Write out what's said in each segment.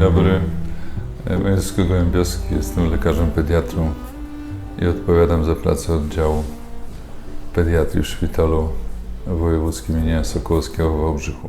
dobry. Moje nazwisko Gołębiowski, jestem lekarzem pediatrą i odpowiadam za pracę oddziału pediatrii w szpitalu wojewódzkim imienia Sokołowskiego w Wałbrzychu.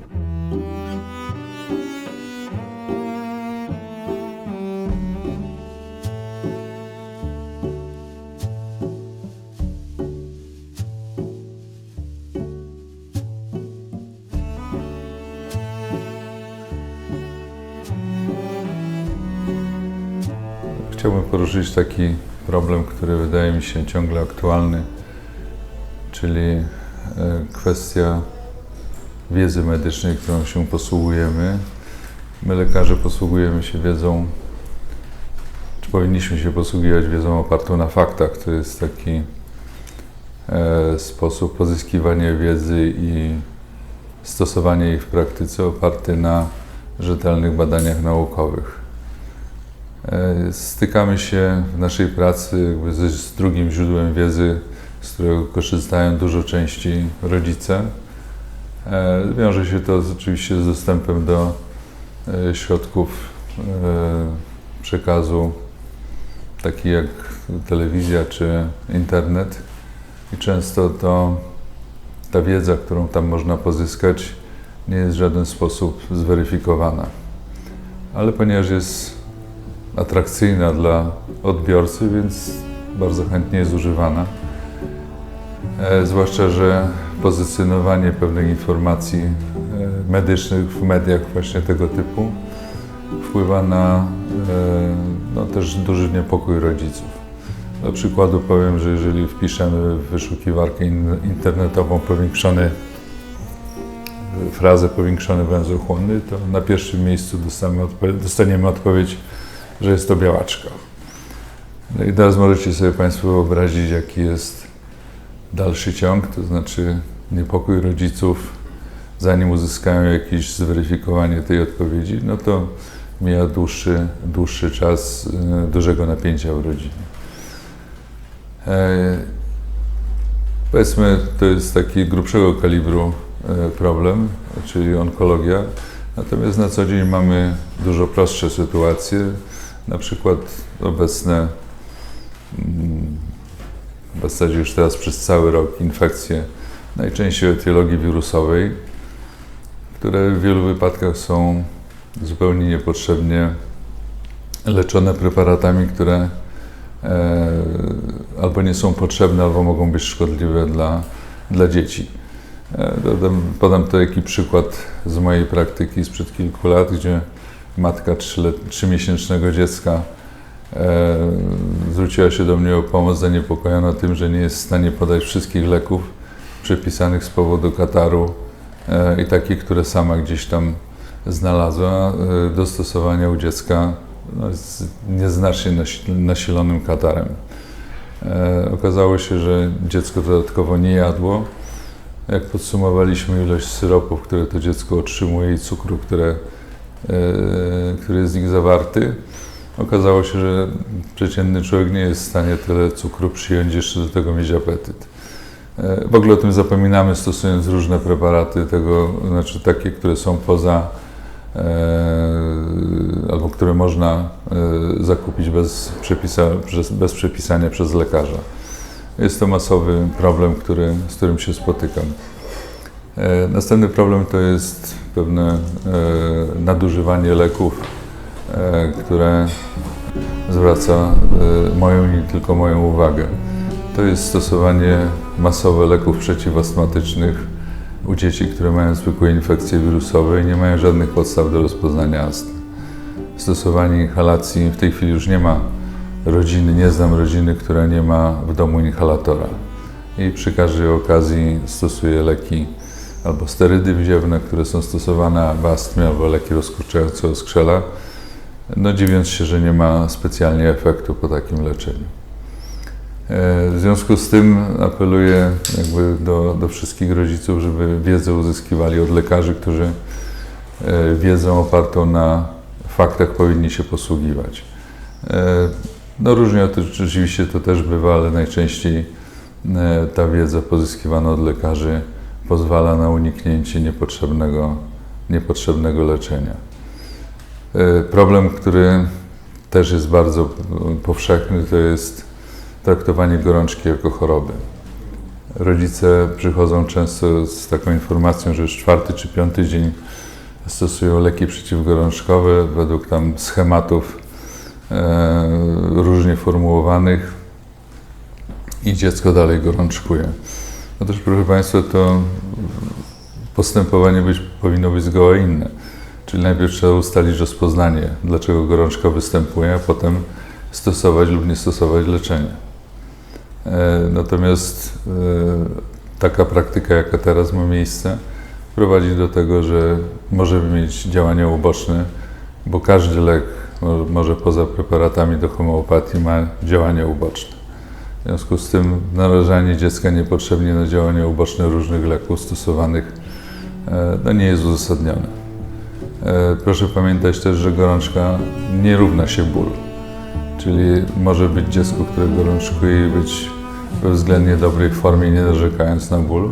Chciałbym poruszyć taki problem, który wydaje mi się ciągle aktualny, czyli e, kwestia wiedzy medycznej, którą się posługujemy. My, lekarze, posługujemy się wiedzą, czy powinniśmy się posługiwać wiedzą opartą na faktach. To jest taki e, sposób pozyskiwania wiedzy i stosowania jej w praktyce oparty na rzetelnych badaniach naukowych. E, Stykamy się w naszej pracy ze, z drugim źródłem wiedzy, z którego korzystają dużo częściej rodzice. E, Wiąże się to oczywiście z dostępem do e, środków przekazu, takich jak telewizja czy internet. I często to ta wiedza, którą tam można pozyskać, nie jest w żaden sposób zweryfikowana. Ale ponieważ jest atrakcyjna dla odbiorcy, więc bardzo chętnie jest używana. E, zwłaszcza, że pozycjonowanie pewnych informacji e, medycznych w mediach właśnie tego typu wpływa na e, no, też duży niepokój rodziców. Dla przykładu powiem, że jeżeli wpiszemy w wyszukiwarkę in, internetową powiększony frazę powiększony węzeł chłonny, to na pierwszym miejscu dostaniemy odpowiedź że jest to białaczka. No i teraz możecie sobie Państwo wyobrazić, jaki jest dalszy ciąg, to znaczy niepokój rodziców, zanim uzyskają jakieś zweryfikowanie tej odpowiedzi, no to mija dłuższy, dłuższy czas y, dużego napięcia w rodzinie. E, Powiedzmy, to jest taki grubszego kalibru e, problem, czyli onkologia. Natomiast na co dzień mamy dużo prostsze sytuacje, na przykład obecne mm, w zasadzie już teraz przez cały rok infekcje, najczęściej etiologii wirusowej, które w wielu wypadkach są zupełnie niepotrzebnie leczone preparatami, które e, albo nie są potrzebne, albo mogą być szkodliwe dla, dla dzieci. E, dodam, podam to taki przykład z mojej praktyki sprzed kilku lat, gdzie matka trzymiesięcznego dziecka e, zwróciła się do mnie o pomoc zaniepokojona tym, że nie jest w stanie podać wszystkich leków przepisanych z powodu kataru e, i takich, które sama gdzieś tam znalazła e, do stosowania u dziecka no, z nieznacznie nasi- nasilonym katarem. E, okazało się, że dziecko dodatkowo nie jadło. Jak podsumowaliśmy ilość syropów, które to dziecko otrzymuje i cukru, które, który jest w nich zawarty, okazało się, że przeciętny człowiek nie jest w stanie tyle cukru przyjąć, jeszcze do tego mieć apetyt. E, W ogóle o tym zapominamy, stosując różne preparaty, tego, znaczy takie, które są poza e, albo które można e, zakupić bez, przepisa, bez przepisania przez lekarza. Jest to masowy problem, który, z którym się spotykam. E, Następny problem to jest pewne e, nadużywanie leków, e, które zwraca e, moją i nie tylko moją uwagę. To jest stosowanie masowe leków przeciwastmatycznych u dzieci, które mają zwykłe infekcje wirusowe i nie mają żadnych podstaw do rozpoznania astmy. Stosowanie inhalacji, w tej chwili już nie ma rodziny, nie znam rodziny, która nie ma w domu inhalatora. I przy każdej okazji stosuje leki albo sterydy wziewne, które są stosowane w astmie, albo leki rozkurczające oskrzela, no dziwiąc się, że nie ma specjalnie efektu po takim leczeniu. E, W związku z tym apeluję jakby do, do wszystkich rodziców, żeby wiedzę uzyskiwali od lekarzy, którzy e, wiedzą opartą na faktach powinni się posługiwać. E, No różnie to rzeczywiście to też bywa, ale najczęściej ta wiedza pozyskiwana od lekarzy pozwala na uniknięcie niepotrzebnego, niepotrzebnego leczenia. E, Problem, który też jest bardzo powszechny, to jest traktowanie gorączki jako choroby. Rodzice przychodzą często z taką informacją, że już czwarty czy piąty dzień stosują leki przeciwgorączkowe według tam schematów e, różnie formułowanych i dziecko dalej gorączkuje. Otóż, proszę Państwa, to postępowanie być, powinno być zgoła inne. Czyli najpierw trzeba ustalić rozpoznanie, dlaczego gorączka występuje, a potem stosować lub nie stosować leczenie. E, Natomiast e, taka praktyka, jaka teraz ma miejsce, prowadzi do tego, że możemy mieć działania uboczne, bo każdy lek, mo- może poza preparatami do homeopatii, ma działania uboczne. W związku z tym narażanie dziecka niepotrzebnie na działania uboczne różnych leków stosowanych e, no nie jest uzasadnione. E, Proszę pamiętać też, że gorączka nie równa się ból. Czyli może być dziecko, które gorączkuje i być we względnie dobrej formie, nie narzekając na ból.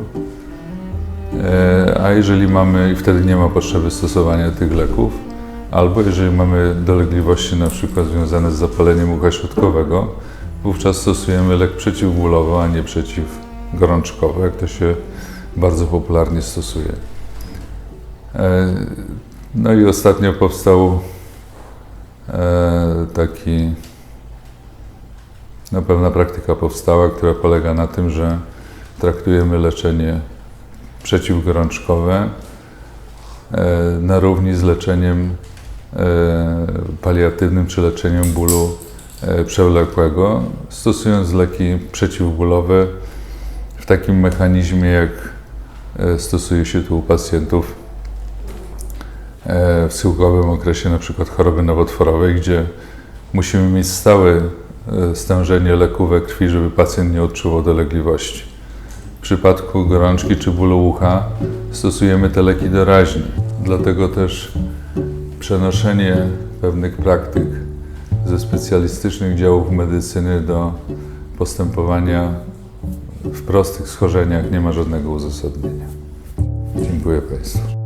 E, A jeżeli mamy, i wtedy nie ma potrzeby stosowania tych leków, albo jeżeli mamy dolegliwości na przykład związane z zapaleniem ucha środkowego, wówczas stosujemy lek przeciwbólowy, a nie przeciwgorączkowy, jak to się bardzo popularnie stosuje. E, No i ostatnio powstał e, taki, no pewna praktyka powstała, która polega na tym, że traktujemy leczenie przeciwgorączkowe e, na równi z leczeniem paliatywnym czy leczeniem bólu przewlekłego, stosując leki przeciwbólowe w takim mechanizmie, jak e, stosuje się tu u pacjentów e, w schyłkowym okresie przykład choroby nowotworowej, gdzie musimy mieć stałe e, stężenie leku we krwi, żeby pacjent nie odczuwał dolegliwości. W przypadku gorączki czy bólu ucha stosujemy te leki doraźne. Dlatego też przenoszenie pewnych praktyk ze specjalistycznych działów medycyny do postępowania w prostych schorzeniach nie ma żadnego uzasadnienia. Dziękuję Państwu.